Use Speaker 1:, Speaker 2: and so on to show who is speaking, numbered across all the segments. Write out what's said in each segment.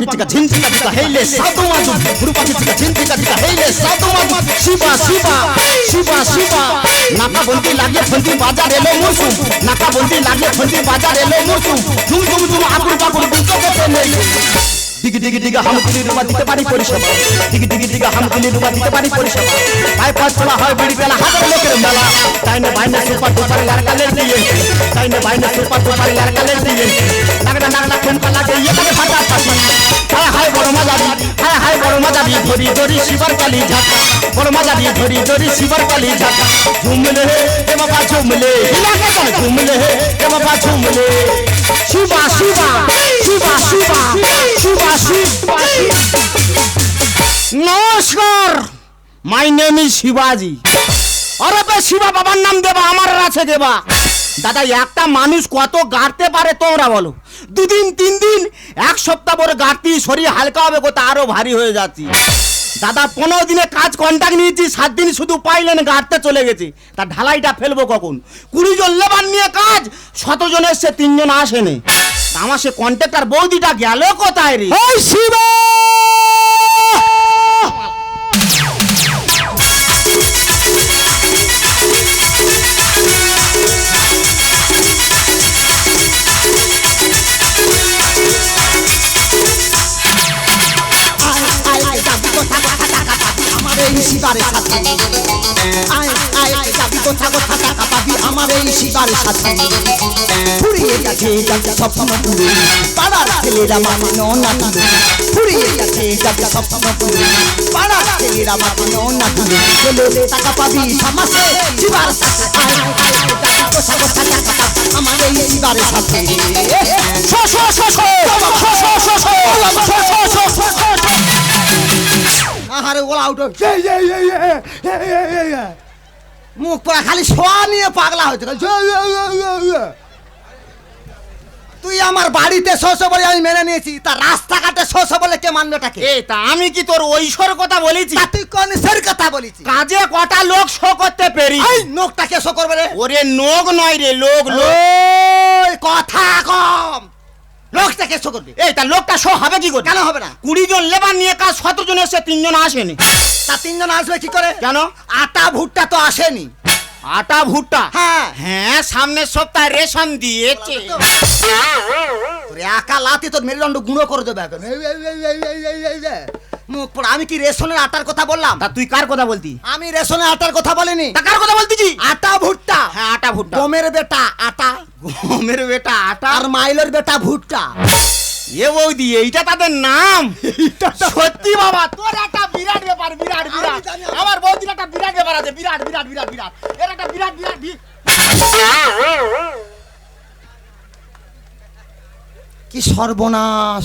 Speaker 1: पाचिका झिन झिका झिका हेले सातो माजू गुरु पाचिका झिन झिका झिका हेले सातो माजू शिवा शिवा शिवा शिवा नाका बोलती लागे फंदी बाजा रेलो मुर्सु नाका बोलती लागे फंदी बाजा रेलो मुर्सु झूम झूम झूम आकुर पाकुर बिको के দিগি দিগি দিগা হামগুলি রুমা দিতে পারি পরিষেবা। দিগি দিগি দিগা হামগুলি রুমা দিতে পারি পরিষেবা। বাইপাস চলা হয় বিড়ি বেলা হাজার লোকের মেলা। তাই না বাইনা সুপার ডুপার লারকালের দিয়ে। তাই না বাইনা সুপার ডুপার লারকালের দিয়ে। লাগনা লাগনা ঠুমকা লাগে ইয়ে করে ফাটা ফাটি হায় হায় বড় মজাবি হায় হায় বড় মজাবি ধরি ধরি শিবার কালি ঝাঁকা। বড় মজাবি ধরি ধরি শিবার কালি ঝাঁকা। ঝুমলে হে বাবা ঝুমলে। ঝুমলে হে বাবা ঝুমলে। শিবা শিবা শিবা শিবা শিবা শিবা নমস্কার। মাই নেম ইজ শিবাজি আরে শিবা, বাবার নাম দেবা, আমার আছে দেবা। দাদা, একটা মানুষ কত গাড়তে পারে তোমরা বলো। দুদিন, তিন দিন, এক সপ্তাহ পরে গাড়তি শরীর হালকা হবে কোথা আরও ভারী হয়ে যাচ্ছি। দাদা, পনেরো দিনে কাজ কন্ট্যাক্ট নিয়েছি, সাত দিন শুধু পাইলেন, গাড়তে চলে গেছি। তা ঢালাইটা ফেলব কখন? কুড়ি জন লেবার নিয়ে কাজ, শত জন এসছে তিনজন আসেনি। আমার সে কন্ট্রাক্টর বৌদিটা গেল কোথায় রে?
Speaker 2: শিবা
Speaker 3: আয় আয় যাবি কথা কথা টাকা পাবি আমার এই শিকারের সাথে ফুরিয়ে গেছে যাতে স্বপ্ন পুরে পাড়ার ছেলেরা মানে না তুলে ফুরিয়ে গেছে যাতে স্বপ্ন পুরে পাড়ার ছেলেরা মানে না তুলে চলে টাকা পাবি সমাসে শিবার সাথে আয় আয় যাবি কথা কথা টাকা পাবি আমার এই শিকারের সাথে শো শো শো শো শো শো শো শো শো শো শো আহারে ওলা উঠো মুখ পড়া খালি শোয়া নিয়ে পাগলা হয়েছে। তুই আমার বাড়িতে শোষ বলে আমি মেনে নিয়েছি তা রাস্তাঘাটে শোষ বলে কে মানবেটাকে
Speaker 1: এ তা আমি কি তোর ঐশ্বর কথা বলেছি
Speaker 3: তা তুই কোন সের কথা বলেছি
Speaker 1: কাজে কটা লোক শো করতে পেরি
Speaker 3: এই নোকটা কে শো করবে রে
Speaker 1: ওরে নোক নয় রে লোক লোক
Speaker 3: কথা কম লোকটা কে করবে
Speaker 1: এই তা লোকটা শো হবে কি করে
Speaker 3: কেন হবে না
Speaker 1: কুড়ি জন লেবার নিয়ে কাজ সতেরো জন এসে তিনজন আসেনি
Speaker 3: তা তিনজন আসবে কি করে
Speaker 1: কেন
Speaker 3: আটা ভুট্টা তো আসেনি
Speaker 1: আটা ভুট্টা
Speaker 3: হ্যাঁ
Speaker 1: হ্যাঁ সামনের সপ্তাহে রেশন দিয়েছে
Speaker 3: একা লাতি তোর মেরুদণ্ড গুঁড়ো করে দেবে এখন মুখ পোড়া আমি কি রেশনের আটার কথা বললাম?
Speaker 1: তা তুই কার কথা বলতি?
Speaker 3: আমি রেশনের আটার কথা বলিনি।
Speaker 1: তা কার কথা বলতিছি?
Speaker 3: আটা ভুট্টা।
Speaker 1: হ্যাঁ আটা ভুট্টা।
Speaker 3: গমের বেটা আটা।
Speaker 1: গমের বেটা আটা?
Speaker 3: আর মাইলের বেটা ভুট্টা।
Speaker 1: এ বৌদি এইটা তাদের নাম? সত্যি বাবা তোর একটা বিরাট ব্যাপার বিরাট বিরাট। আমার বৌদির একটা বিরাট ব্যাপার আছে বিরাট বিরাট বিরাট বিরাট। এর একটা বিরাট বিরাট
Speaker 3: কি সর্বনাশ।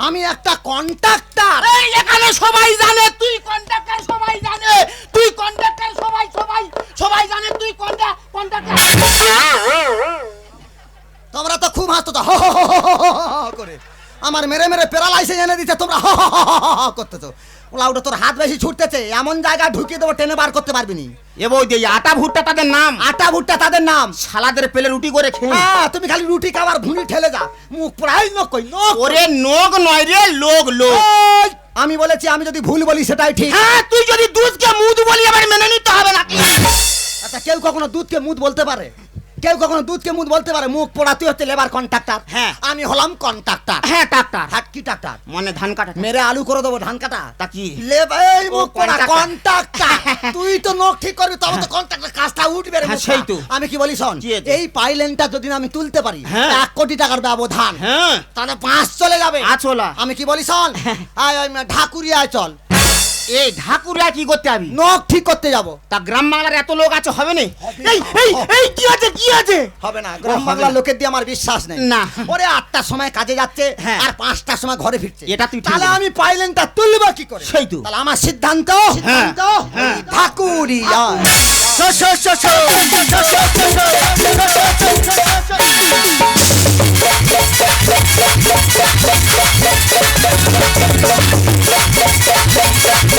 Speaker 3: আমি একটা কন্ট্রাক্টর
Speaker 1: এই এখানে সবাই জানে তুই কন্ট্রাক্টর সবাই জানে তুই কন্ট্রাক্টর সবাই সবাই সবাই জানে তুই কন্ট্রাক্টর
Speaker 3: তোমরা তো খুব হাসতো তো করে আমার মেরে মেরে প্যারালাইসিস এনে দিতে তোমরা হো হো হো হো হো করতেছো। ওলা ওটা তোর হাত বেশি ছুটতেছে এমন জায়গায় ঢুকিয়ে দেবো টেনে বার করতে পারবি নি।
Speaker 1: এ বৌদি আটা ভুট্টা তাদের নাম?
Speaker 3: আটা ভুট্টা তাদের নাম।
Speaker 1: সালাদের পেলে রুটি করে খেয়ে
Speaker 3: হ্যাঁ তুমি খালি রুটি খাবার ভুঁড়ি ঠেলে যা। মুখ প্রায় নক কই নক
Speaker 1: ওরে নোক নয় রে লোক লোক।
Speaker 3: আমি বলেছি আমি যদি ভুল বলি সেটাই ঠিক।
Speaker 1: হ্যাঁ তুই যদি দুধকে মুদ বলি আবার মেনে নিতে হবে নাকি?
Speaker 3: আচ্ছা কেউ কখনো দুধকে মুদ বলতে পারে? কেউ কখনো দুধকে মুদ বলতে পারে মুখ পোড়া তুই হচ্ছে লেবার কন্ট্রাক্টর
Speaker 1: হ্যাঁ।
Speaker 3: আমি হলাম কন্ট্রাক্টর
Speaker 1: হ্যাঁ ডাক্তার
Speaker 3: হ্যাঁ কি ডাক্তার
Speaker 1: মানে ধান কাটা
Speaker 3: মেরে আলু করে দেবো ধান কাটা।
Speaker 1: তা কি?
Speaker 3: লেবার মুখ পোড়া কন্ট্রাক্টর তুই তো নখ ঠিক করবি তবে তো কন্ট্রাক্টর কাজটা উঠবে রে
Speaker 1: হ্যাঁ, সেই তো।
Speaker 3: আমি কি বলি শোন? এই পাইলেনটা যদি আমি তুলতে পারি
Speaker 1: হ্যাঁ।
Speaker 3: এক কোটি টাকার ব্যবধান।
Speaker 1: হ্যাঁ।
Speaker 3: তাহলে পাঁচ চলে যাবে।
Speaker 1: আছোলা
Speaker 3: আমি কি বলি শোন আয় আয় ঢাকুরিয়ায় চল।
Speaker 1: এই ঢাকুরিয়া কি করতে যাবি
Speaker 3: নখ ঠিক করতে যাব
Speaker 1: তা গ্রাম বাংলার এত লোক আছে হবে না এই এই এই কি আছে কি আছে
Speaker 3: হবে না গ্রাম বাংলার লোকের দিয়ে আমার বিশ্বাস নেই
Speaker 1: না।
Speaker 3: ওরে আটটার সময় কাজে যাচ্ছে
Speaker 1: হ্যাঁ।
Speaker 3: আর পাঁচটার সময় ঘরে ফিরছে
Speaker 1: এটা তুই
Speaker 3: তাহলে। আমি পাইলেনটা তুলবো কি করে
Speaker 1: সেই তো।
Speaker 3: তাহলে আমার সিদ্ধান্ত
Speaker 1: হ্যাঁ,
Speaker 3: সিদ্ধান্ত
Speaker 1: হ্যাঁ।
Speaker 3: ঠাকুরিয়া
Speaker 1: শো, শো, শো, শো, শো, শো, শো,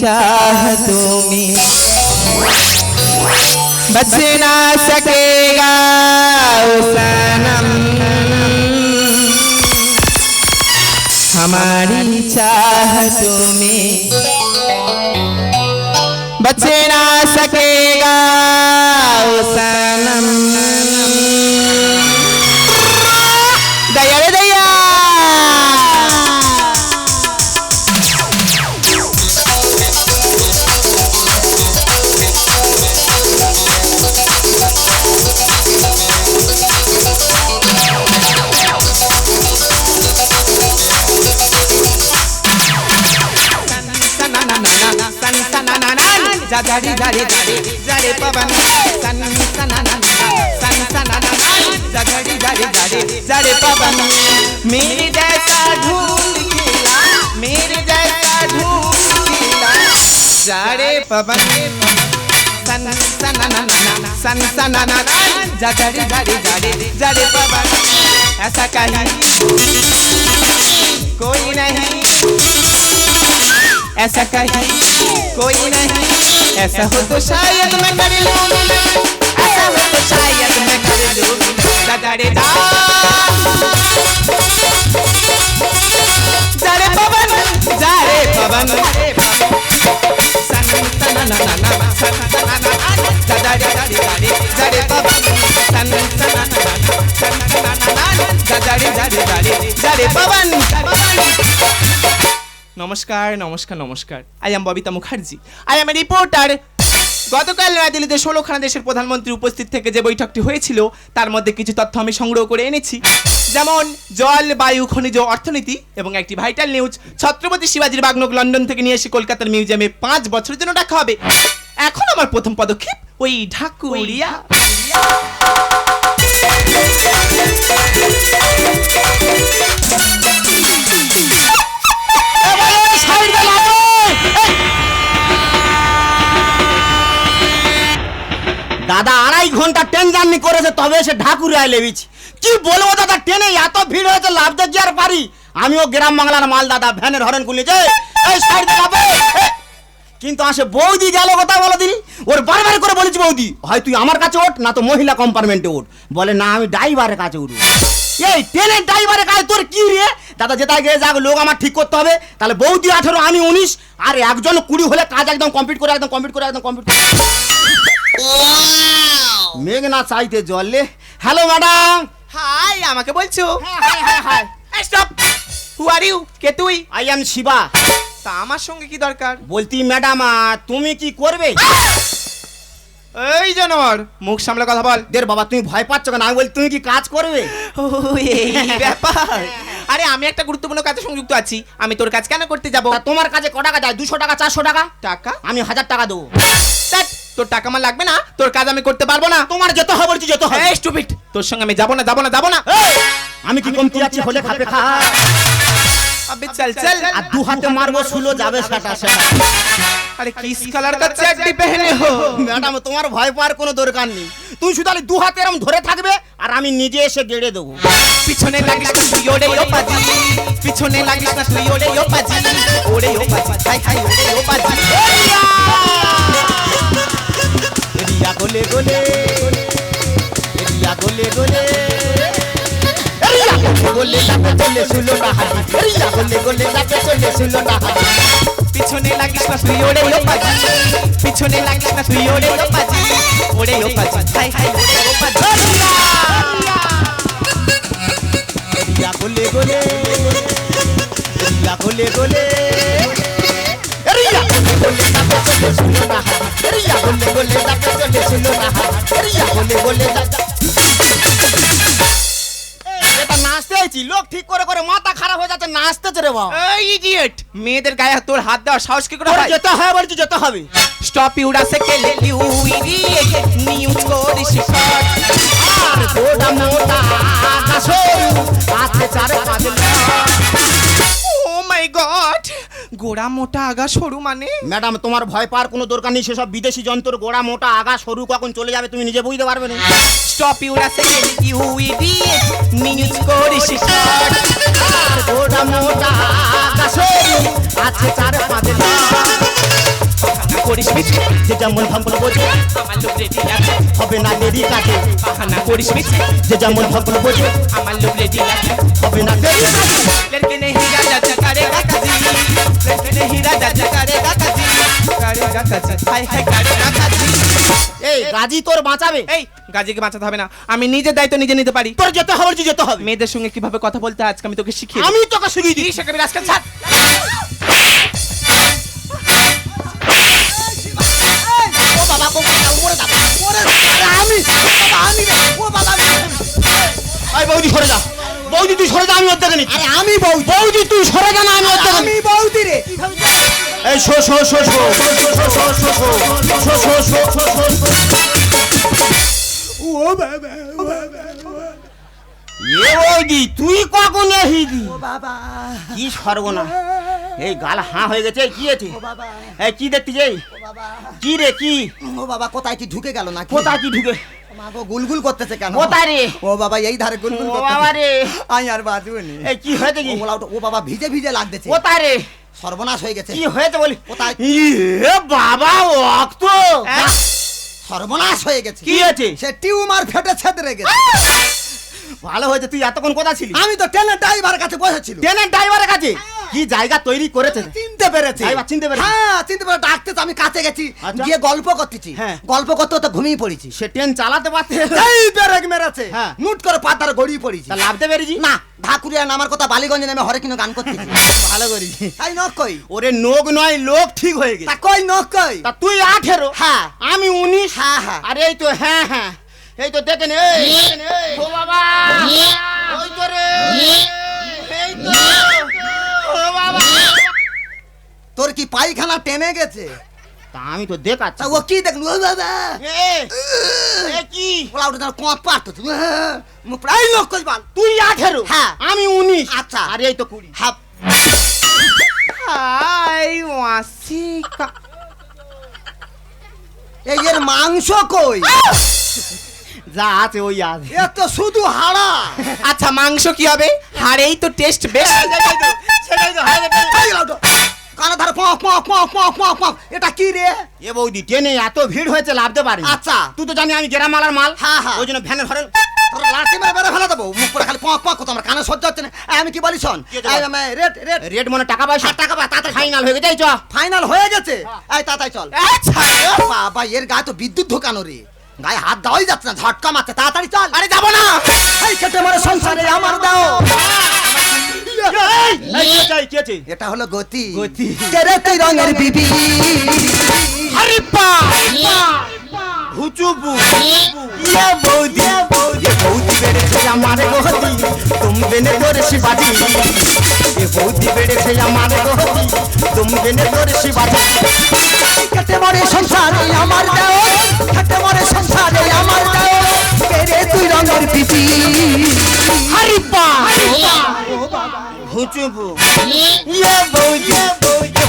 Speaker 2: चाहतों में बच ना सकेगा सनम हमारी चाहतों में बच ना सकेगा सनम पवन सन सनाना सन सनाना जारी जारी जारी जारे पवन मेरे जैसा ढूंढ खिला मेरे जैसा ढूंढ खिला जारे पवन सन सनाना सन सनाना जारी जारी जारी जारे पवन ऐसा कहीं कोई नहीं ऐसा कहीं कोई नहीं ऐसा हो तो शायद मैं कर लूँगी ऐसा हो तो शायद मैं कर लूँगी दादा रे दा जारे पवन जारे पवन सन रे पवन सन सन ना ना सन सन ना ना दादा रे दादी दादी जारे पवन নমস্কার নমস্কার নমস্কার। I am Babita Mukherjee I am a reporter গতকাল নয়াদিল্লিতে ষোলোখানা দেশের প্রধানমন্ত্রী উপস্থিত থেকে যে বৈঠকটি হয়েছিল, তার মধ্যে কিছু তথ্য আমি সংগ্রহ করে এনেছি। যেমন, জল, বায়ু, খনিজ, অর্থনীতি এবং একটি ভাইটাল নিউজ ছত্রপতি শিবাজির বাগনক লন্ডন থেকে নিয়ে এসে কলকাতার মিউজিয়ামে পাঁচ বছরের জন্য রাখা হবে। এখন আমার প্রথম পদক্ষেপ, ওই ঢাকুরিয়া।
Speaker 1: দাদা আড়াই ঘণ্টা ট্রেন জার্নি করেছে, তবে সে ঢাকুরিয়ায় লেবিছি। কি বলব দাদা, ট্রেনে এত ভিড় হয়েছে, লাভ দেখি আর পারি? আমিও গ্রাম বাংলার মাল দাদা, ভ্যানের হরেন সাইড দাবে কিন্তু আসে বৌদি গেল কথা বলো দিনি ওর বারবার করে বলেছি বৌদি, হয় তুই আমার কাছে ওঠ, না তো মহিলা কম্পার্টমেন্টে ওঠ। বলে, না, আমি ড্রাইভারের কাছে উঠবো। এই ট্রেনের ড্রাইভারের কাছে তোর কি রে? দাদা যেটাই গিয়ে যাক, লোক আমার ঠিক করতে হবে। তাহলে বৌদি আঠেরো, আমি উনিশ, আর একজন কুড়ি হলে কাজ একদম কমপ্লিট করে, একদম কমপ্লিট করে, একদম কমপ্লিট মেঘনা চাইতে জলে। হ্যালো ম্যাডাম
Speaker 2: হাই আমাকে বলছো?
Speaker 1: হ্যাঁ হ্যাঁ হ্যাঁ
Speaker 2: স্টপ হু আর ইউ কে তুই?
Speaker 1: আই এম শিবা
Speaker 2: তা আমার সঙ্গে কি দরকার?
Speaker 1: বলতি ম্যাডাম তুমি কি করবে?
Speaker 2: এই জানোয়ার মুখ সামলে কথা বল।
Speaker 1: দের বাবা তুমি ভয় পাচ্ছ কেন? আমি বলি তুমি কি কাজ করবে?
Speaker 2: ও এই ব্যাপার। আরে আমি একটা গুরুত্বপূর্ণ কাজে সংযুক্ত আছি। আমি তোর কাজ কেন করতে যাব?
Speaker 1: তা তোমার কাছে ক টাকা? যায় দুশো টাকা চারশো টাকা?
Speaker 2: টাকা?
Speaker 1: আমি হাজার টাকা দেবো।
Speaker 2: ধ্যাৎ, তোর টাকা আমার লাগবে না। তোর কাজ আমি করতে পারব না।
Speaker 1: তোমার যত হবে বলছি যত হবে।
Speaker 2: এই স্টুপিড তোর সঙ্গে আমি যাব না যাব না যাব না।
Speaker 1: আমি কি কমতি আছি হলে খাবে খা।
Speaker 2: আবে চল চল
Speaker 1: আর দু হাতে মারবো শুলো যাবে সেটা সেটা
Speaker 2: আরে কিস কালার का चड्डी पहने हो
Speaker 1: ম্যাডাম তোমার ভয় পাওয়ার কোনো দরকার নেই তুমি শুধু খালি দু হাতে এরম ধরে থাকবে আর আমি নিজে এসে গেড়ে দেবো
Speaker 2: পিছনে লাগিস না তুই ওরে ও পাজি পিছনে লাগিস না তুই ওরে ও পাজি ওরে ও পাজি হাই হাই ওরে ও পাজি
Speaker 1: এরিয়া গোলে গোলে এরিয়া গোলে গোলে এরিয়া গোলে লাপে চলে শুলো না হাজি এরিয়া গোলে গোলে লাপে চলে শুলো না হাজি
Speaker 2: পিছনে লাগিস না তুই, ওরে ও পাজি। পিছনে লাগিস না তুই, ওরে ও পাজি। ওরে ও পাজি, হাই হাই, ওরে ও পাজি।
Speaker 1: এরিয়া গোলে গোলে, এরিয়া গোলে গোলে। এরিয়া গোলে গোলে লাপে চলে শুলো না হাজি এরিয়া গোলে গোলে লাপে চলে শুলো না হাজি এরিয়া গোলে গোলে লাপে নাচতে লোক ঠিক করে করে মাথা খারাপ হয়ে যাচ্ছে? নাচতেছে রে বাবা।
Speaker 2: এই ইডিয়েট মেয়েদের গায়ে তোর হাত দেওয়ার সাহস কি করে হয়?
Speaker 1: যেতে হয় বলছি যেতে হবে।
Speaker 2: স্টপ ইউডা সে কে লে লিউ ইডিয়েট নিউজ করিস
Speaker 1: আর গোটা মোটা হাসো। আছে চার পাগলা।
Speaker 2: My god. গোড়া মোটা আগা সরু মানে?
Speaker 1: ম্যাডাম তোমার ভয় পাওয়ার কোনো দরকার নেই সেসব বিদেশি যন্ত্র গোড়া মোটা আগা সরু কখন চলে যাবে তুমি নিজে বুঝতে পারবে না।
Speaker 2: Stop your a second you idiot করিস শর্ট
Speaker 1: গোড়া মোটা আগা সরু আছে চার পাঁচ
Speaker 2: করিস মিছে
Speaker 1: যে যেমন ভাবল বোঝে
Speaker 2: আমার লোক রেডি আছে।
Speaker 1: হবে না দেরি
Speaker 2: বাহানা করিস মিছে
Speaker 1: যে যেমন ভাবল বোঝে
Speaker 2: আমার লোক রেডি আছে।
Speaker 1: হবে না দেরি কাটে রাজা তোর বাঁচাবে।
Speaker 2: এই গাজিকে বাঁচাতে হবে না। আমি নিজে দায়িত্ব নিজে নিতে পারি।
Speaker 1: তোর যত হবে যত হবে।
Speaker 2: মেয়েদের সঙ্গে কীভাবে কথা বলতে আজকে আমি তোকে শিখিয়ে
Speaker 1: আমি তোকে শিখিয়ে
Speaker 2: দিই শেখাবি আজকে ছাড়।
Speaker 3: আমি আমি ও বাবা আমি
Speaker 1: আই বাবুজি সরে যা। বৌদি তুই সরে যা আমি ওর দেখে
Speaker 3: আরে আমি বউ
Speaker 1: বৌদি তুই সরে যা আমি ওর
Speaker 3: আমি বৌদি রে
Speaker 1: এই শো শো শো শো শো শো
Speaker 3: ও বাবা
Speaker 1: এ বৌদি তুই কখন এসেছি
Speaker 3: ও বাবা
Speaker 1: কি সর্বনা এই গাল হাঁ হয়ে গেছে কি আছে এই কি দেখতে যাই কি রে কি
Speaker 3: ও বাবা কোথায় কি ঢুকে গেল না
Speaker 1: কোথায় কি ঢুকে
Speaker 3: মা গো গুলগুল করতেছে কেন?
Speaker 1: কোথায় রে?
Speaker 3: ও বাবা এই ধারে গুলগুল
Speaker 1: ও বাবা রে।
Speaker 3: আর বাজুনি
Speaker 1: এই কি হয়েছে কি?
Speaker 3: ও ও বাবা ভিজে ভিজে লাগতেছে।
Speaker 1: কোথায় রে?
Speaker 3: সর্বনাশ হয়ে গেছে।
Speaker 1: কি হয়েছে বলি?
Speaker 3: কোথায়?
Speaker 1: এ বাবা
Speaker 2: হ্যাঁ?
Speaker 3: সর্বনাশ হয়ে গেছে।
Speaker 1: কি হয়েছে?
Speaker 3: সে টিউমার ফেটে ছেদরে গেছে।
Speaker 1: ভালো হয়েছে তুই এতক্ষণ কোথা ছিলি?
Speaker 3: আমি তো ট্রেনের ড্রাইভারের কাছে বসেছিল
Speaker 1: ট্রেনের ড্রাইভারের কাছে? কি জায়গা তৈরি করেছে
Speaker 3: চিনতে পেরেছে।
Speaker 1: চিনতে পেরেছে?
Speaker 3: হ্যাঁ চিনতে পেরে ডাকতে তো আমি কাছে গেছি
Speaker 1: আচ্ছা।
Speaker 3: গিয়ে গল্প করতেছি।
Speaker 1: হ্যাঁ।
Speaker 3: গল্প করতে তো ঘুমিয়ে পড়েছি।
Speaker 1: সে ট্রেন চালাতে পারতে
Speaker 3: এই ব্রেক মেরেছে।
Speaker 1: হ্যাঁ।
Speaker 3: নুট করে পাতার গড়িয়ে পড়েছি।
Speaker 1: তা লাভতে পেরেছি?
Speaker 3: না ঢাকুরিয়া নামার কথা বালিগঞ্জে নেমে হরে কিনো গান করতে
Speaker 1: ভালো করেছি
Speaker 3: তাই নক কই?
Speaker 1: ওরে নোক নয় লোক ঠিক হয়ে
Speaker 3: তা
Speaker 1: গেছে
Speaker 3: কই নক কই?
Speaker 1: তা তুই আঠেরো।
Speaker 3: হ্যাঁ।
Speaker 1: আমি উনিশ।
Speaker 3: হ্যাঁ হ্যাঁ।
Speaker 1: আরে এই তো হ্যাঁ হ্যাঁ। এই তো দেখেন এই। দেখেন, এই। ও বাবা। ওই তো রে। এই তো।
Speaker 3: তোর কি পায়খানা টেনে গেছে?
Speaker 1: তা আমি তো দেখাচ্ছি।
Speaker 3: ও কি দেখলু? ও বাবা!
Speaker 1: কি?
Speaker 3: ওলা ওটা কোঁত পারতো তুমি প্রায় লোক কই বাল
Speaker 1: তুই আঠেরো?
Speaker 3: হ্যাঁ।
Speaker 1: আমি উনিশ।
Speaker 3: আচ্ছা।
Speaker 1: আর এই তো কুড়ি।
Speaker 2: হাই ওয়াসিকা
Speaker 3: এই এর মাংস কই?
Speaker 1: যা আছে ওই আছে।
Speaker 3: এ তো শুধু হাড়া।
Speaker 2: আচ্ছা মাংস কি হবে? হাড়েই তো টেস্ট বেশ।
Speaker 1: সেটাই তো হয় রে।
Speaker 3: এই লাউডো কানা ধারে প প প প প প এটা কি রে?
Speaker 1: এ বৌদি ট্রেনে এত ভিড় হয়েছে লাভতে পারি
Speaker 3: আচ্ছা।
Speaker 1: তুই তো জানি আমি গ্রাম মালার মাল।
Speaker 3: হ্যাঁ, হ্যাঁ।
Speaker 1: ওই জন্য ভ্যানের ঘরে
Speaker 3: তোর লাঠি মেরে মেরে ফেলে দেবো। মুখ করে খালি প প কত আমার কানে সহ্য হচ্ছে না। আমি কি বলি শোন? রেট রেট
Speaker 1: রেট মনে টাকা পয়সা?
Speaker 3: ষাট টাকা বা তাতে
Speaker 1: ফাইনাল হয়ে গেছে
Speaker 3: ফাইনাল হয়ে গেছে? এই তাড়াতাড়ি চল।
Speaker 2: আচ্ছা।
Speaker 3: বাবা এর গায়ে তো বিদ্যুৎ ঢোকানো রে। গায়ে হাত দেওয়াই যাচ্ছে না ঝটকা মারছে তাড়াতাড়ি চল।
Speaker 2: আরে যাব না।
Speaker 3: এই কেটে মরে সংসারে আমার দাও? এটা হলো গতি।
Speaker 1: গতি।
Speaker 3: রঙের বিবি।
Speaker 1: আরে পা হুচুবু। ইয়ে বৌদি এ বৌদি বেড়েছে আমার গহতি তুম বেনে তোর শিবাজি। এ বৌদি বেড়েছে আমার গহতি তুম বেনে তোর শিবাজি।
Speaker 3: কেটে মারে সংসারে আমার দাও কেটে মারে সংসারে আমার দাও কেরে তুই রঙের বিবি
Speaker 1: আরে পা। হুচুবু। ইয়ে বৌদি। এ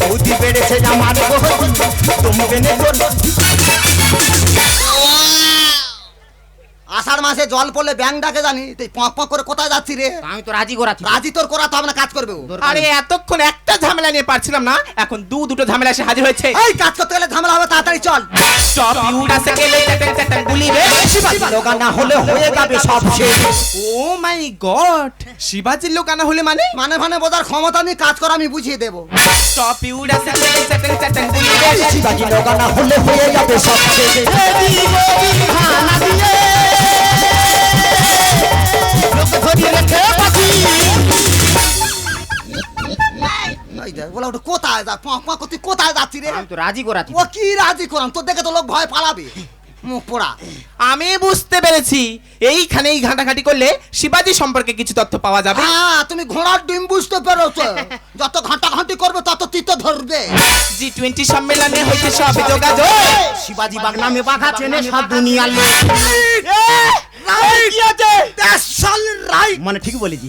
Speaker 1: বৌদি বেড়েছে আমার গহতি তুম বেনে তোর শিবাজি এ তোর
Speaker 3: আষাঢ় মাসে জল পড়লে ব্যাং ডাকে জানি। তুই পক পক করে কোথায় যাচ্ছি রে?
Speaker 1: আমি তো রাজি করাচ্ছি।
Speaker 3: রাজি তোর করাতে হবে না কাজ করবে। ও।
Speaker 2: আরে এতক্ষণ একটা ঝামেলা নিয়ে পারছিলাম না এখন দু দুটো ঝামেলা এসে হাজির হয়েছে।
Speaker 3: এই কাজ করতে গেলে ঝামেলা হবে তাড়াতাড়ি চল।
Speaker 2: স্টপ ইউরা সেকেলে চ্যাটাং গুলি রে।
Speaker 3: লোকা না হলে হয়ে যাবে সব শেষ।
Speaker 2: ও মাই গড শিবাজির লোক আনা হলে মানে?
Speaker 3: মানে মানে বোঝার ক্ষমতা নেই কাজ করা আমি বুঝিয়ে দেবো।
Speaker 2: স্টপ ইউরা সেকেলে চ্যাটাং চ্যাটাং গুলি রে।
Speaker 3: শিবাজি লোকা না হলে হয়ে যাবে সব শেষ। এই দেখ, বলে ওটা কোথায় যা পক পক তুই কোথায় যাচ্ছি রে?
Speaker 1: আমি তো রাজি করাচ্ছি
Speaker 3: ও কি রাজি করাম তোর দেখে তো লোক ভয় পালাবে। মুখ পোড়া।
Speaker 2: আমি বুঝতে পেরেছি। এইখানেই ঘাটাঘাটি করলে শিবাজি সম্পর্কে কিছু তথ্য পাওয়া যাবে।
Speaker 3: হ্যাঁ তুমি ঘোড়ার ডিম বুঝতে পেরেছ। যত ঘাঁটা ঘাঁটি করবে তত তিত ধরবে।
Speaker 2: জি টোয়েন্টি সম্মেলনে হয়েছে সব যোগাযোগ।
Speaker 1: শিবাজি বাগ নামে বাঘা চেনে সব দুনিয়ার লোক। মানে ঠিক বলেছি।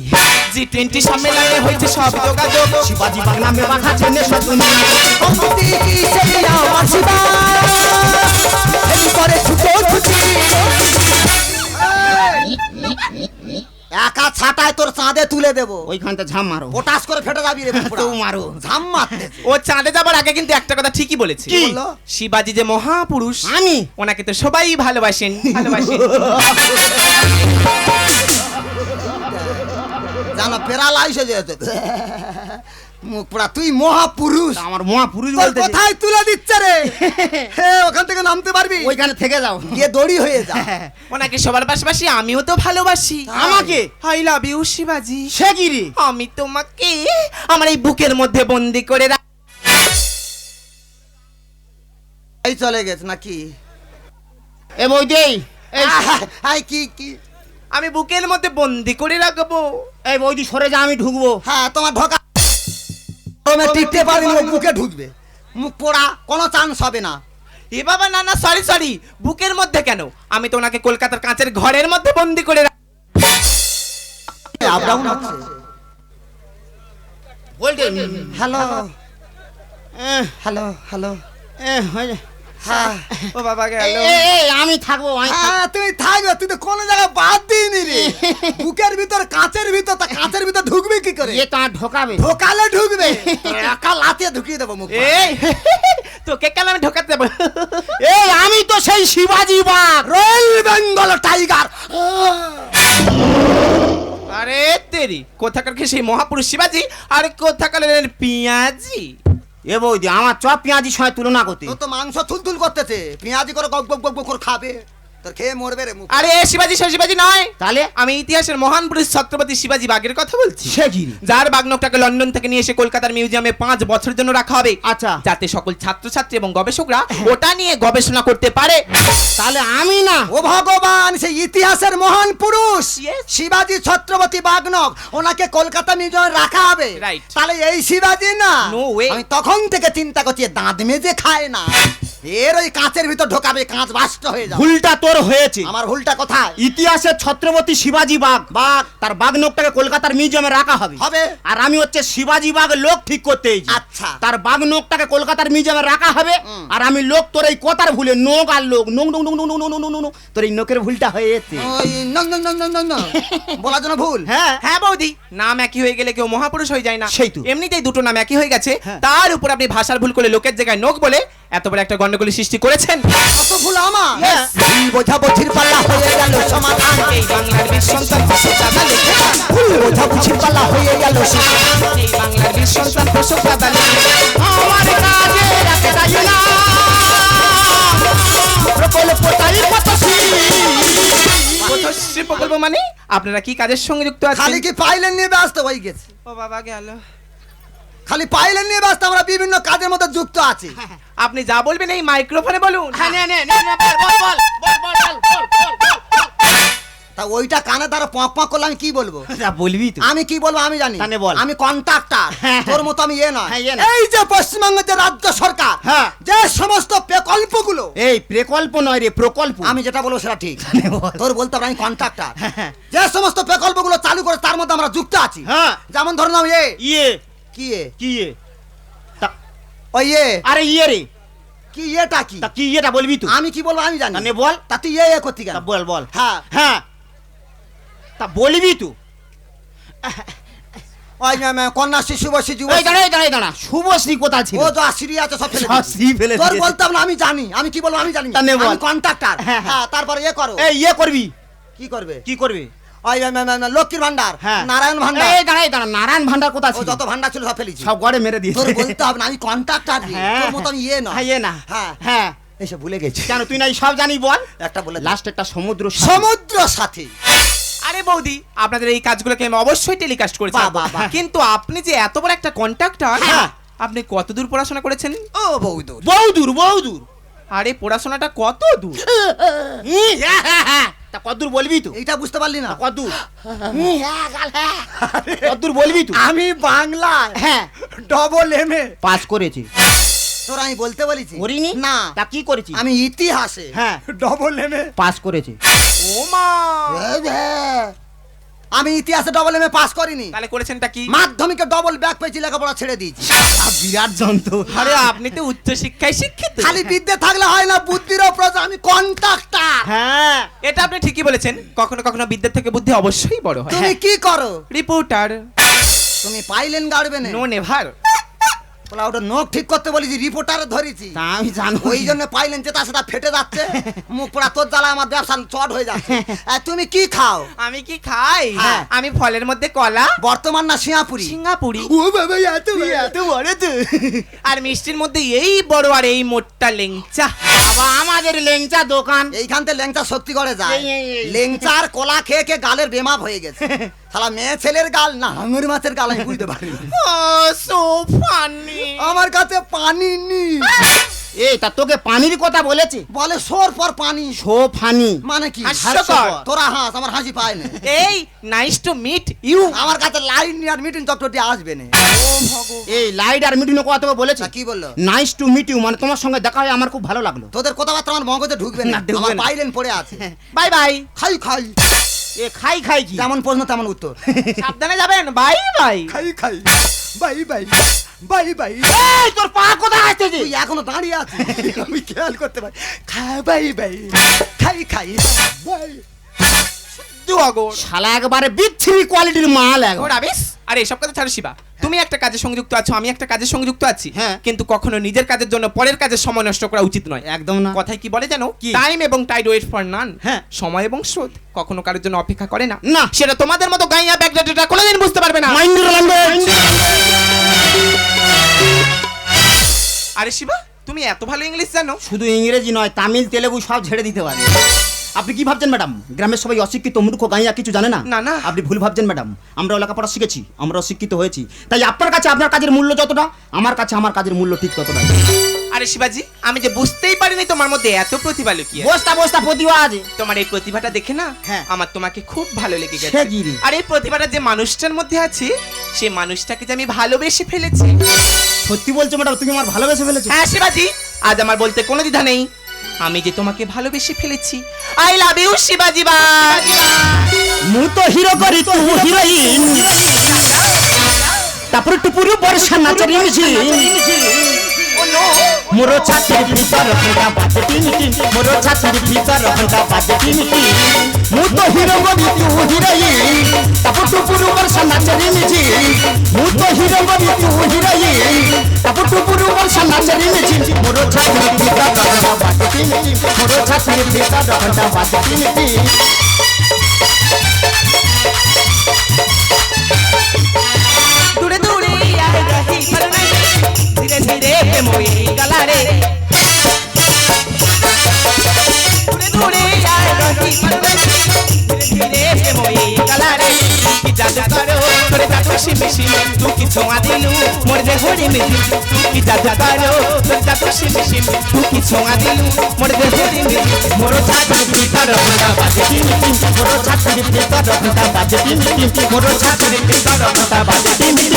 Speaker 2: জি টোয়েন্টি সম্মেলনে হয়েছে সব যোগাযোগ।
Speaker 1: শিবাজি বাগ নামে বাঘা চেনে সব দুনিয়া।
Speaker 3: কমতি কি সেই আমার শিবা? এই করে ছুটো। ছুটি একা ছাটায় তোর চাঁদে তুলে দেবো।
Speaker 1: ওইখানটা ঝাম মারো।
Speaker 3: পটাশ করে ফেটে যাবি রে
Speaker 1: তো মারো।
Speaker 3: ঝাম মারতে
Speaker 2: ও চাঁদে যাবার আগে কিন্তু একটা কথা ঠিকই বলেছে।
Speaker 1: কি?
Speaker 3: বলল?
Speaker 2: শিবাজি যে মহাপুরুষ
Speaker 1: আমি?
Speaker 2: ওনাকে তো সবাই ভালোবাসেন। ভালোবাসেন।
Speaker 3: জানো প্যারালাইস হয়ে যেত। মুখ পোড়া তুই মহাপুরুষ।
Speaker 1: আমার মহাপুরুষ বলতে
Speaker 3: কোথায় তুলে দিচ্ছে রে। ওখান থেকে নামতে পারবি?
Speaker 1: ওইখানে থেকে যাও।
Speaker 3: গিয়ে দড়ি হয়ে যা।
Speaker 2: ওনাকে সবার পাশাপাশি আমিও তো ভালোবাসি।
Speaker 1: আমাকে?
Speaker 2: আই লাভ ইউ শিবাজি।
Speaker 1: সে কি রে?
Speaker 2: আমি তোমাকে আমার এই বুকের মধ্যে বন্দি করে রাখ
Speaker 3: এই চলে গেছে নাকি?
Speaker 1: এ বৌদি এই
Speaker 3: কি কি?
Speaker 2: আমি বুকের মধ্যে বন্দি করে রাখব।
Speaker 1: এই বৌদি সরে যা আমি ঢুকবো।
Speaker 3: হ্যাঁ তোমার ঢোকা। গরমে টিকতে পারিনি ও বুকে ঢুকবে। মুখ পোড়া কোনো চান্স হবে না।
Speaker 2: এ বাবা না না সরি সরি বুকের মধ্যে কেন? আমি তো ওনাকে কলকাতার কাঁচের ঘরের মধ্যে বন্দি করে রাখ
Speaker 3: আপ ডাউন হচ্ছে। হ্যালো। হ্যালো হ্যালো হ্যাঁ
Speaker 2: ও বাবা গেল।
Speaker 1: আমি থাকব
Speaker 3: হ্যাঁ তুই থাকবে তুই তো কোনো জায়গায় বাদ দিইনি রে। বুকের ভিতর কাঁচের ভিতর তা কাঁচের ভিতর ঢুকবি কি করে?
Speaker 1: এ তো ঢোকাবে।
Speaker 3: ঢোকালে ঢুকবে। একা লাতে ঢুকিয়ে দেবো মুখ
Speaker 2: এই তোকে কেন আমি ঢোকাতে যাব
Speaker 1: এই আমি তো সেই শিবাজি বাগ
Speaker 3: রয়্যাল বেঙ্গল টাইগার।
Speaker 2: আরে তেরি কোথাকার কি সেই মহাপুরুষ শিবাজি আর কোথাকার পিয়াজি?
Speaker 1: এ বৌদি, আমার চপ পেঁয়াজির সঙ্গে তুলনা করতে।
Speaker 3: তো মাংস থুলথুল করতেছে। পেঁয়াজি করে গপ গপ গপ করে খাবে। তোর খেয়ে মরবে রে মুখ।
Speaker 2: আরে শিবাজি শিবাজি নয়।
Speaker 1: তাহলে?
Speaker 2: আমি ইতিহাসের মহান পুরুষ ছত্রপতি শিবাজি বাগের কথা বলছি।
Speaker 1: সে কি
Speaker 2: যার বাগনকটাকে লন্ডন থেকে নিয়ে এসে কলকাতার মিউজিয়ামে পাঁচ বছরের জন্য রাখা হবে।
Speaker 1: আচ্ছা।
Speaker 2: যাতে সকল ছাত্রছাত্রী এবং গবেষকরা ওটা নিয়ে গবেষণা করতে পারে।
Speaker 1: তাহলে আমি না।
Speaker 3: ও ভগবান সেই ইতিহাসের মহান পুরুষ. শিবাজি ছত্রপতি বাগনক ওনাকে কলকাতা মিউজিয়ামে রাখা হবে. তাহলে এই শিবাজি না। আমি তখন থেকে চিন্তা করছি দাঁত মেজে খায় না। এর ওই কাঁচের ভিতর ঢোকাবে কাঁচ বাষ্ট হয়ে যাবে
Speaker 1: ভুলটা তোর হয়েছে
Speaker 3: আমার ভুলটা
Speaker 1: ইতিহাসে ছত্রপতি বাঘ বাঘ তার কলকাতার মিউজিয়ামে রাখা হবে
Speaker 3: হবে
Speaker 1: আর আমি হচ্ছে বাঘ লোক ঠিক করতে
Speaker 3: আচ্ছা
Speaker 1: তার কলকাতার মিউজিয়ামে রাখা হবে আর আমি লোক তোর এই কথার ভুলে নোক আর লোক তোর এই নোকের ভুলটা হয়েছে
Speaker 3: বলার জন্য ভুল
Speaker 1: হ্যাঁ
Speaker 2: হ্যাঁ বৌদি নাম একই হয়ে গেলে কেউ মহাপুরুষ হয়ে যায় না
Speaker 1: সেই তো
Speaker 2: এমনিতেই দুটো নাম একই হয়ে গেছে তার উপর আপনি ভাষার ভুল করে লোকের জায়গায় নোক বলে এত বড় একটা গন্ডগোলের সৃষ্টি করেছেন?
Speaker 3: কত ভুল আমার।
Speaker 1: Yes.
Speaker 3: ভুল বোঝাবুঝির পাল্লা হয়ে গেল সমাধান।
Speaker 2: এই বাংলার বীর সন্তান দাদা লেখে যান।
Speaker 3: ভুল বোঝাবুঝির পাল্লা হয়ে গেল সমাধান।
Speaker 2: এই বাংলার বীর সন্তান দাদা লেখে
Speaker 1: আমার কাজে রাখে রাজি না। প্রকল্পটাই পথশী।
Speaker 2: পথশ্রী। প্রকল্প মানে আপনারা কি কাজের সঙ্গে যুক্ত আছেন?
Speaker 3: খালি কি পাইলেন নিয়ে ব্যস্ত হয়ে গেছে?
Speaker 2: ও বাবা গেল।
Speaker 3: খালি পাইলেন নিয়ে ব্যস্ত আমরা বিভিন্ন কাজের মধ্যে যুক্ত আছি। হ্যাঁ, হ্যাঁ।
Speaker 2: আপনি যা বলবেন এই মাইক্রোফোনে বলুন।
Speaker 3: তা ওইটা কানে করলে আমি কি বলব?
Speaker 1: বলবি
Speaker 3: আমি কি বলব আমি জানি।
Speaker 1: বল।
Speaker 3: আমি কন্ট্রাক্টর
Speaker 1: হ্যাঁ।
Speaker 3: তোর মতো আমি এ নয়। এই যে পশ্চিমবঙ্গের যে রাজ্য সরকার যে সমস্ত প্রকল্পগুলো
Speaker 1: এই প্রকল্প নয় রে প্রকল্প।
Speaker 3: আমি যেটা বলব সেটা ঠিক। তোর বলতে আমি কন্ট্রাক্টর যে সমস্ত প্রকল্পগুলো চালু করে তার মধ্যে আমরা যুক্ত আছি যেমন ধরুন আমি
Speaker 1: ইয়ে।
Speaker 3: কি এ
Speaker 1: কি ইয়ে তা-
Speaker 3: ওই এ
Speaker 1: আরে ইয়ে রে।
Speaker 3: কি এটা কি?
Speaker 1: তা কি ইয়েটা বলবি তুই?
Speaker 3: আমি কি বলব আমি জানি।
Speaker 1: তাহলে বল।
Speaker 3: তা তুই এ এ করতে গেল
Speaker 1: বল বল।
Speaker 3: হ্যাঁ।
Speaker 1: হ্যাঁ। তা বলবি তুই
Speaker 3: ওই মে- কন্যা শিশু বসে যুব
Speaker 1: এই দাঁড়া দাঁড়া দাঁড়া। শুভশ্রী কোথায় ছিল?
Speaker 3: ও যা সিঁড়ি আছে সব ফেলে।
Speaker 1: সিঁড়ি ফেলে
Speaker 3: তোর
Speaker 1: দিয়েছে।
Speaker 3: বলতে হবে না আমি জানি। আমি কি বলব আমি জানি
Speaker 1: তা নে বল।
Speaker 3: আমি কন্ট্রাক্টর
Speaker 1: হ্যাঁ, হ্যাঁ।
Speaker 3: হ্যাঁ তারপরে এ করো।
Speaker 1: এই ইয়ে করবি?
Speaker 3: কি করবে?
Speaker 1: কি করবে?
Speaker 3: ওই মে- মে- মে- লক্ষ্মীর ভান্ডার
Speaker 1: হ্যাঁ।
Speaker 3: নারায়ণ ভান্ডার
Speaker 1: এই দাঁড়া দাঁড়া নারায়ণ ভান্ডার কোথায় ছিল?
Speaker 3: যত ভান্ডার ছিল সব ফেলেছি।
Speaker 1: সব গড়ে মেরে দিয়েছে।
Speaker 3: তোর বলতে হবে না আমি কন্ট্রাক্টর
Speaker 1: হ্যাঁ,
Speaker 3: তোর মতো আমি ইয়ে না।
Speaker 1: হ্যাঁ ইয়ে না।
Speaker 3: হ্যাঁ।
Speaker 1: হ্যাঁ।
Speaker 3: এসে ভুলে গেছি।
Speaker 1: কেন তুই নাই সব জানি বল?
Speaker 3: একটা বলে
Speaker 1: লাস্ট একটা সমুদ্র
Speaker 3: সমুদ্র সাথী।
Speaker 2: আরে বৌদি আপনাদের এই কাজগুলোকে আমি অবশ্যই টেলিকাস্ট করে
Speaker 3: বাহ,
Speaker 2: ছাড়বো।
Speaker 3: বাহ, বাহ।
Speaker 2: কিন্তু আপনি যে এত বড় একটা কন্ট্রাক্টর
Speaker 1: হ্যাঁ।
Speaker 2: আপনি কত দূর পড়াশোনা করেছেন?
Speaker 3: ও বৌদুর।
Speaker 1: বহুদূর বহুদূর
Speaker 2: আরে পড়াশোনাটা কত দূর।
Speaker 1: তা কদ্দূর বলবি তো?
Speaker 3: এটা বুঝতে পারলি না।
Speaker 1: কদ্দূর। হুম, হ্যাঁ, হ্যাঁ। কদ্দূর বলবি তুই
Speaker 3: আমি বাংলায়
Speaker 1: হ্যাঁ।
Speaker 3: ডবল এম এ
Speaker 1: পাস করেছি।
Speaker 3: তোর আমি বলতে বলেছি?
Speaker 1: করিনি?
Speaker 3: না।
Speaker 1: তা কি করেছি
Speaker 3: আমি ইতিহাসে
Speaker 1: হ্যাঁ।
Speaker 3: ডবল এম এ
Speaker 1: পাস করেছি।
Speaker 2: ও মা!
Speaker 3: আমি ইতিহাসে ডবল এম এ পাস করিনি।
Speaker 2: তাহলে করেছেনটা কি?
Speaker 3: মাধ্যমিকে ডবল ব্যাক পেয়েছি লেখাপড়া ছেড়ে দিয়েছি।
Speaker 1: আর বিরাট যন্ত্র।
Speaker 2: আরে আপনি তো উচ্চ শিক্ষায় শিক্ষিত।
Speaker 3: খালি বিদ্যে থাকলে হয় না বুদ্ধির প্রজ আমি কন্ট্রাক্টর
Speaker 1: হ্যাঁ
Speaker 2: এটা আপনি ঠিকই বলেছেন। কখনো কখনো বিদ্যা থেকে বুদ্ধি অবশ্যই বড় হয়।
Speaker 3: তুমি কি করো?
Speaker 2: রিপোর্টার
Speaker 3: তুমি পাইলেন গাড়বে না।
Speaker 2: নো নেভার
Speaker 3: বলা ওটা নখ ঠিক করতে বলেছি রিপোর্টারে ধরেছি।
Speaker 1: তা আমি জানো।
Speaker 3: ওই জন্য পাইলেন যে তার সাথে ফেটে যাচ্ছে মুখ পোড়া তোর জ্বালা আমার ব্যবসা চট হয়ে যাচ্ছে। আর তুমি কি খাও?
Speaker 2: আমি কি খাই?
Speaker 3: হ্যাঁ।
Speaker 2: আমি ফলের মধ্যে কলা।
Speaker 3: বর্তমান না সিঙ্গাপুরি
Speaker 2: সিঙ্গাপুরি
Speaker 3: ও বাবা এত
Speaker 1: এত বড়। তো
Speaker 2: আর মিষ্টির মধ্যে এই বড় আর এই মোটটা লেংচা।
Speaker 1: বাবা আমাদের লেংচা দোকান।
Speaker 3: এইখান থেকে ল্যাংচা শক্তি করে যায়। লেংচার কলা খেয়ে খেয়ে গালের বেমাপ হয়ে গেছে। শালা মেয়ে ছেলের গাল না হাঙুর মাছের গাল আমি বুঝতে পারি আমার কাছে পানি নি
Speaker 1: এই তা তোকে পানির কথা বলেছে?
Speaker 3: বলে সোর পর পানি।
Speaker 1: So funny.
Speaker 3: মানে কি? তোরা হাস আমার হাসি পায় না।
Speaker 2: এই নাইস টু মিট ইউ
Speaker 3: আমার কাছে লাইন আর মিটিং চক্রটি আসবে না।
Speaker 1: এই লাইট আর মিটিং কথা তোকে বলেছে।
Speaker 3: কি বলল?
Speaker 1: নাইস টু মিট ইউ মানে তোমার সঙ্গে দেখা হয় আমার খুব ভালো লাগল।
Speaker 3: তোদের কথাবার্তা আমার মগজে ঢুকবে না। আমার
Speaker 1: না।
Speaker 3: পাইলেন পড়ে আছে।
Speaker 2: বাই বাই
Speaker 3: খাই খাই।
Speaker 1: এ খাই খাই কি?
Speaker 3: যেমন প্রশ্ন তেমন উত্তর।
Speaker 2: সাবধানে যাবেন? Bye bye.
Speaker 3: খাই খাই। Bye bye. Bye bye.
Speaker 1: এই তোর পা কোথায় আছে
Speaker 3: তুই এখনও দাঁড়িয়ে আছিস? আমি খেয়াল করতে পারি। খাই বাই বাই। খাই খাই। বাই।
Speaker 1: শালা একবারে বিচ্ছিরি কোয়ালিটির মাল
Speaker 2: আবেশ আরে এসব কথা ছাড়ে শিবা। তুমি একটা কাজে সংযুক্ত আছো আমি একটা কাজে সংযুক্ত আছি।
Speaker 1: হ্যাঁ।
Speaker 2: কিন্তু কখনো নিজের কাজের জন্য পরের কাজে সময় নষ্ট করা উচিত নয়।
Speaker 1: একদম না।
Speaker 2: কথায় কি বলে জানো? টাইম এবং টাইড ওয়েট ফর নান
Speaker 1: হ্যাঁ।
Speaker 2: সময় এবং স্রোত কখনো কারোর জন্য অপেক্ষা করে না।
Speaker 1: না।
Speaker 2: সেটা তোমাদের মতো গাইয়া ব্যাকডেটা কোনোদিন বুঝতে পারবে না। আরে শিবা তুমি এত ভালো ইংলিশ জানো?
Speaker 1: শুধু ইংরেজি নয় তামিল তেলেগু সব ছেড়ে দিতে পারে আপনি কি ভাবছেন ম্যাডাম? গ্রামের সবাই অশিক্ষিত মূর্খ গাইয়া কিছু জানে না?
Speaker 2: না, না।
Speaker 1: আপনি ভুল ভাবছেন ম্যাডাম। আমরা লেখাপড়া শিখেছি আমরা শিক্ষিত হয়েছি। তাই আপনার কাছে আপনার কাজের মূল্য যতটা আমার কাছে আমার কাজের মূল্য ঠিক ততটাই।
Speaker 2: আরে শিবাজি আমি যে বুঝতেই পারিনি তোমার মধ্যে এত প্রতিভা লুকিয়ে।
Speaker 1: বস্তা বস্তা প্রতিভা আছে।
Speaker 2: তোমার এই প্রতিভাটা দেখে না
Speaker 1: হ্যাঁ।
Speaker 2: আমার তোমাকে খুব ভালো লেগে গেছে। আর এই প্রতিভাটা যে মানুষটার মধ্যে আছে সে মানুষটাকে যে আমি ভালোবেসে ফেলেছি।
Speaker 1: সত্যি বলছো ম্যাডাম তুমি আমার ভালোবেসে ফেলেছো?
Speaker 2: হ্যাঁ শিবাজি আজ আমার বলতে কোনো দ্বিধা নেই। আমি যে তোমাকে ভালোবেসে ফেলেছি। আই লাভ ইউ শিবাজি
Speaker 1: মু তো হিরো করি
Speaker 2: তো হিরোইন।
Speaker 1: তারপরে টুপুরিও বর্ষা নাচরি মোর ছাতির ভিতর ঘণ্টা বাজে টিমিটি মোর ছাতির ভিতর ঘণ্টা বাজে টিমিটি মু তো হিরো বলি তু হিরোই তাপু টুপুরু বর্ষা নাচরি নিজি মু তো হিরো বলি তু হিরোই তাপু টুপুরু বর্ষা নাচরি নিজি মোর ছাতির ভিতর ঘণ্টা বাজে টিমিটি মোর ছাতির ভিতর ঘণ্টা বাজে টিমিটি
Speaker 2: দূরে দূরে আরে গাছি মই গলারে দূরে দূরে আয় রহি মন তোরে জাদু শিমি শিমি তু কি ছোঁয়া দিলু মোর যে হরি মিলি তু কি জাদু করো তোরে জাদু শিমি শিমি তু কি ছোঁয়া দিলু মোর যে হরি মিলি
Speaker 1: মোর ছাতির ভিতর ঘণ্টা বাজে। টিন টিন মোর ছাতির ভিতর ঘণ্টা বাজে। টিন টিন মোর ছাতির ভিতর ঘণ্টা বাজে। Tin tin